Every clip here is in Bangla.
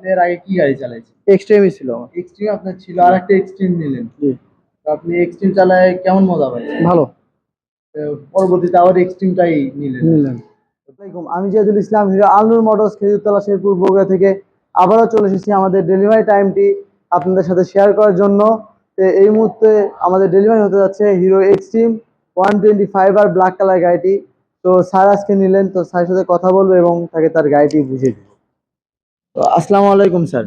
আপনি এর আগে কি গাড়ি চালাইছেন? এক্সট্রিমই ছিল আমার। এক্সট্রিম আপনার ছিল আর একটা এক্সট্রিম নিলেন। জি। তো আপনি এক্সট্রিম চালায় কেমন মজা পাইছেন? ভালো। পরবর্তীতে আবার এক্সট্রিমটাই নিলেন। নিলেন। আসসালামাইকুম আমি জিয়াদুল ইসলাম হিরো আলনুর মোটরস খেজুরতলা শেরপুর বগুড়া থেকে আবারও চলে এসেছি আমাদের ডেলিভারি টাইমটি আপনাদের সাথে শেয়ার করার জন্য। তো এই মুহূর্তে আমাদের ডেলিভারি হতে যাচ্ছে Hero Xtreme one twenty five আর ব্ল্যাক কালার গাড়িটি। তো স্যার আজকে নিলেন তো স্যারের সাথে কথা বলব এবং তাকে তার গাড়িটি বুঝিয়ে দেবো। তো আসসালামু আলাইকুম স্যার।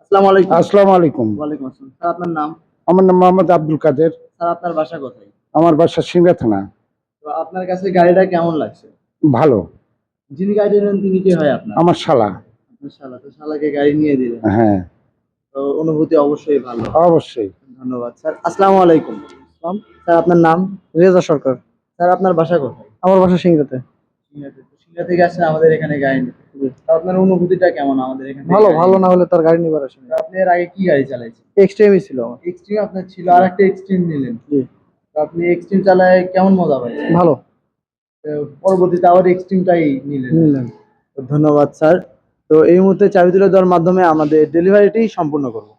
আসসালামু আলাইকুম। আসসালামু আলাইকুম। ওয়ালাইকুম আসসালাম। স্যার আপনার নাম? আমার নাম মোহাম্মদ আব্দুল কাদের। স্যার আপনার বাসা কোথায়? আমার বাসা সিংড়া থানা। তো আপনার কাছে গাড়িটা কেমন লাগছে? ভালো। যিনি গাড়ি নেন তিনি কে হয় আপনার? আমার শালা। আপনার শালা তো শালাকে গাড়ি নিয়ে দিলেন। হ্যাঁ। তো অনুভূতি অবশ্যই ভালো। অবশ্যই। ধন্যবাদ স্যার। আসসালামু আলাইকুম। স্যার আপনার নাম? রেজা সরকার। স্যার আপনার বাসা কোথায়? আমার বাসা সিংড়াতে সিঙ্গাতে তো সিঙ্গা থেকে আসছেন আমাদের এখানে গাড়ি নিতে। আপনার অনুভূতিটা কেমন আমাদের এখানে ভালো ভালো না হলে তার গাড়ি নিবার আসেন। আপনি এর আগে কি গাড়ি চালাইছেন? এক্সট্রিমই ছিল আমার। এক্সট্রিম আপনার ছিল আর একটা এক্সট্রিম নিলেন। আপনি এক্সট্রিম চালায় কেমন মজা পাইছেন? ভালো। পরবর্তীতে আবার এক্সট্রিমটাই নিলেন। নিলেন। ধন্যবাদ স্যার। তো এই মুহূর্তে চাবি তুলে দেওয়ার মাধ্যমে আমাদের ডেলিভারিটি সম্পূর্ণ করব।